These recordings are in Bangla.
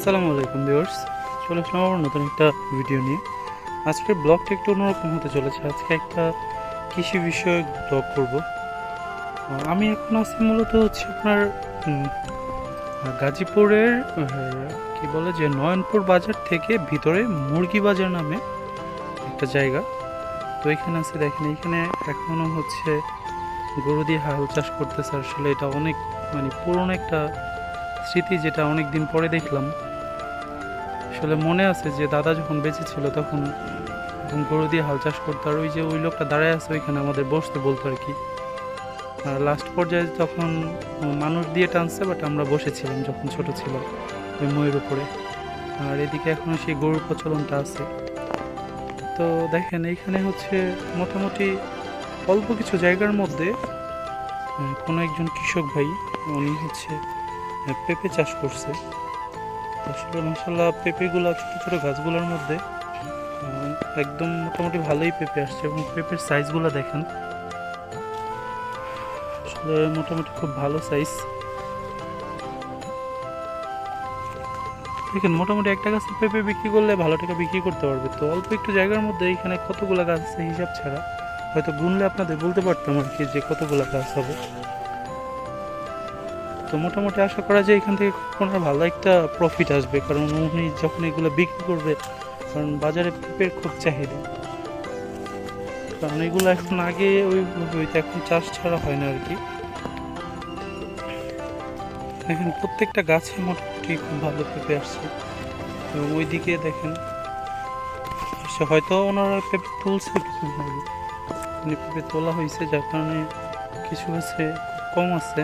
আসসালামু আলাইকুম ভিউয়ার্স। চলে আসলাম আবার নতুন একটা ভিডিও নিয়ে। আজকের ব্লগটা একটু অন্যরকম হতে চলেছে। আজকে একটা কৃষি বিষয়ক ব্লগ করব। আমি এখন আছি মূলত হচ্ছে আপনার গাজীপুরের কি বলে যে নয়নপুর বাজার থেকে ভিতরে মুরগি বাজার নামে একটা জায়গা। তো এখানে আছে, দেখেন, এখানে এখনও হচ্ছে গরু দিয়ে হাল চাষ করতেছে। আসলে এটা অনেক মানে পুরনো একটা স্মৃতি যেটা অনেক দিন পরে দেখলাম। আসলে মনে আছে যে দাদা যখন বেঁচে ছিল তখন তখন গরু দিয়ে হাল চাষ করতো, আর ওই যে ওই লোকটা দাঁড়ায় আছে ওইখানে আমাদের বসতে বলতো আর কি। আর লাস্ট পর্যায়ে তখন মানুষ দিয়ে টানছে বাট আমরা বসেছিলাম যখন ছোট ছিলাম ওই ময়ের উপরে। আর এদিকে এখনও সেই গরুর প্রচলনটা আছে। তো দেখেন, এইখানে হচ্ছে মোটামুটি অল্প কিছু জায়গার মধ্যে কোনো একজন কৃষক ভাই, উনি হচ্ছে পেঁপে চাষ করছে। আসলে মশাল্লা পেঁপেগুলো, ছোটো ছোটো গাছগুলোর মধ্যে একদম মোটামুটি ভালোই পেঁপে আসছে এবং পেঁপের সাইজগুলো দেখেন। আসলে মোটামুটি খুব ভালো সাইজ দেখেন, মোটামুটি একটা গাছে পেঁপে বিক্রি করলে ভালো টাকা বিক্রি করতে পারবে। তো অল্প একটু জায়গার মধ্যে এখানে কতগুলো গাছ আছে হিসাব ছাড়া, হয়তো গুনলে আপনাদের বলতে পারতাম আর কি যে কতগুলো গাছ হবে। তো মোটামুটি আশা করা যায় এখান থেকে ওনার ভালো একটা প্রফিট আসবে। কারণ উনি যখন এগুলো বিক্রি করবে, কারণ বাজারে পেঁপের খুব চাহিদা। কারণ এগুলো এখন আগে ওই হইতো, এখন চাষ ছাড়া হয় না আর কি এখন প্রত্যেকটা গাছে মোটামুটি খুব ভালো পেঁপে আসছে। এবং ওইদিকে দেখেন, সে হয়তো ওনারা পেঁপে তুলছে কিছু মানে পেঁপে তোলা হয়েছে, যার কারণে কিছু গাছে কম আছে।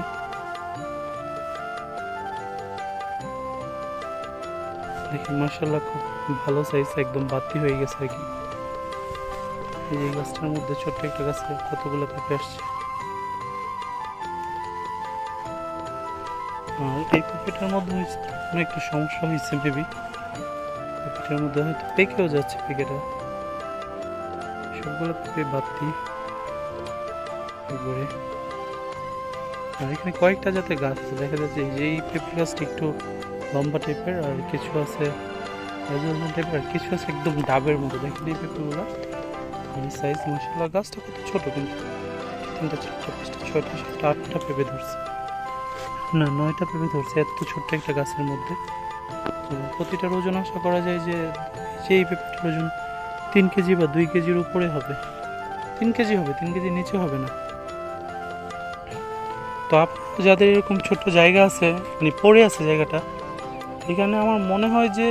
দেখেন মার্শাল্লাহ খুব ভালো সাইজ একদম বাতি হয়ে গেছে আর কি। এই যে গাছটার মধ্যে ছোট্ট একটা গাছে কতগুলো পেঁপে আসছে। আর এই পেঁপেটার মধ্যে কোনো একটা সমস্যা হয়েছে মেবি পেঁপেটার মধ্যে হয়তো পেকেও যাচ্ছে পেকেটা। সবগুলো পেঁপে বাতি। এবারে আর এখানে কয়েকটা যাতে গাছ আছে, দেখা যাচ্ছে যে এই পেঁপে গাছটা একটু লম্বা টাইপের আর কিছু আছে টাইপের আর কিছু আছে একদম ডাবের মতো। দেখেন এই পেঁপেগুলো সাইজ মশলা, গাছটা কত ছোট কিন্তু? তিনটা চারটা পাঁচটা, ছয়টা, সাতটা, আটটা পেঁপে ধরছে। না, নয়টা পেঁপে ধরছে, এত ছোট্ট একটা গাছের মধ্যে। তো প্রতিটার ওজন আশা করা যায় যে সেই পেঁপেটার ওজন তিন কেজি বা দুই কেজির উপরে হবে। তিন কেজি হবে, তিন কেজি নিচে হবে না। তো আপনার যাদের এরকম ছোট্ট জায়গা আছে মানে পড়ে আছে জায়গাটা এখানে আমার মনে হয় যে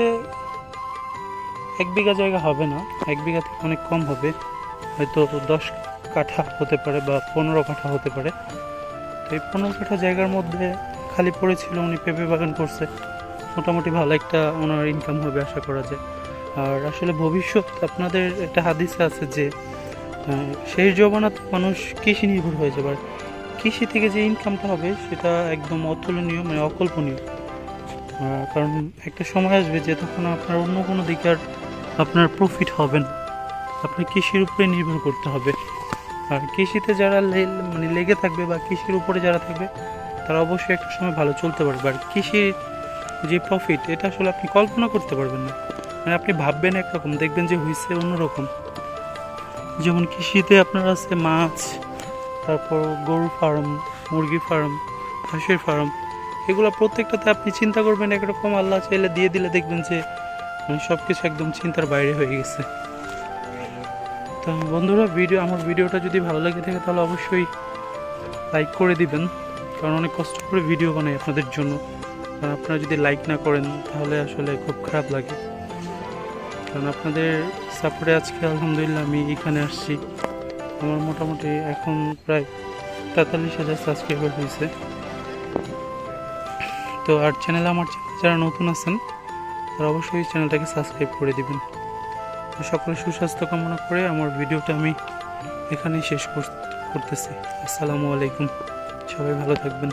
এক বিঘা জায়গা হবে না, এক বিঘা থেকে অনেক কম হবে। হয়তো দশ কাঠা হতে পারে বা পনেরো কাঠা হতে পারে। তো এই পনেরো কাঠা জায়গার মধ্যে খালি পড়েছিল উনি পেঁপে বাগান করছে। মোটামুটি ভালো একটা ওনার ইনকাম হবে আশা করা যায়। আর আসলে ভবিষ্যৎ আপনাদের একটা হাদিসে আছে যে শেষ জমানাত মানুষ কৃষি নির্ভর হয়ে যাবে। কৃষি থেকে যে ইনকামটা হবে সেটা একদম অতুলনীয় মানে অকল্পনীয়। কারণ একটা সময় আসবে যে তখন আপনার অন্য কোনো দিকে আর আপনার প্রফিট হবে না। আপনি কৃষির উপরে নির্ভর করতে হবে। আর কৃষিতে যারা মানে লেগে থাকবে বা কৃষির উপরে যারা থাকবে, তারা অবশ্যই একটা সময় ভালো চলতে পারবে। আর কৃষির যে প্রফিট এটা আসলে আপনি কল্পনা করতে পারবেন না। মানে আপনি ভাববেন একরকম, দেখবেন যে হয়েছে অন্যরকম। যেমন কৃষিতে আপনার আছে মাছ, তারপর গরু ফার্ম মুরগি ফার্ম হাঁসের ফার্ম এগুলো প্রত্যেকটাতে আপনি চিন্তা করবেন, একরকম আল্লাহ চাইলে দিয়ে দিলে দেখবেন যে মানে সব কিছু একদম চিন্তার বাইরে হয়ে গেছে। তো বন্ধুরা, ভিডিও, আমার ভিডিওটা যদি ভালো লাগে থাকে তাহলে অবশ্যই লাইক করে দিবেন, কারণ অনেক কষ্ট করে ভিডিও বানাই আপনাদের জন্য। কারণ আপনারা যদি লাইক না করেন, তাহলে আসলে খুব খারাপ লাগে। কারণ আপনাদের সাপোর্টে আজকে আলহামদুলিল্লাহ আমি এখানে আসছি। আমার মোটামুটি এখন প্রায় তেতাল্লিশ হাজার সাবস্ক্রাইবার হয়েছে। তো আর চ্যানেল আমার যারা নতুন আছেন, তারা অবশ্যই চ্যানেলটাকে সাবস্ক্রাইব করে দিবেন। তো সকলের সুস্বাস্থ্য কামনা করে আমার ভিডিওটা আমি এখানেই শেষ করতেছি। আসসালামু আলাইকুম। সবাই ভালো থাকবেন।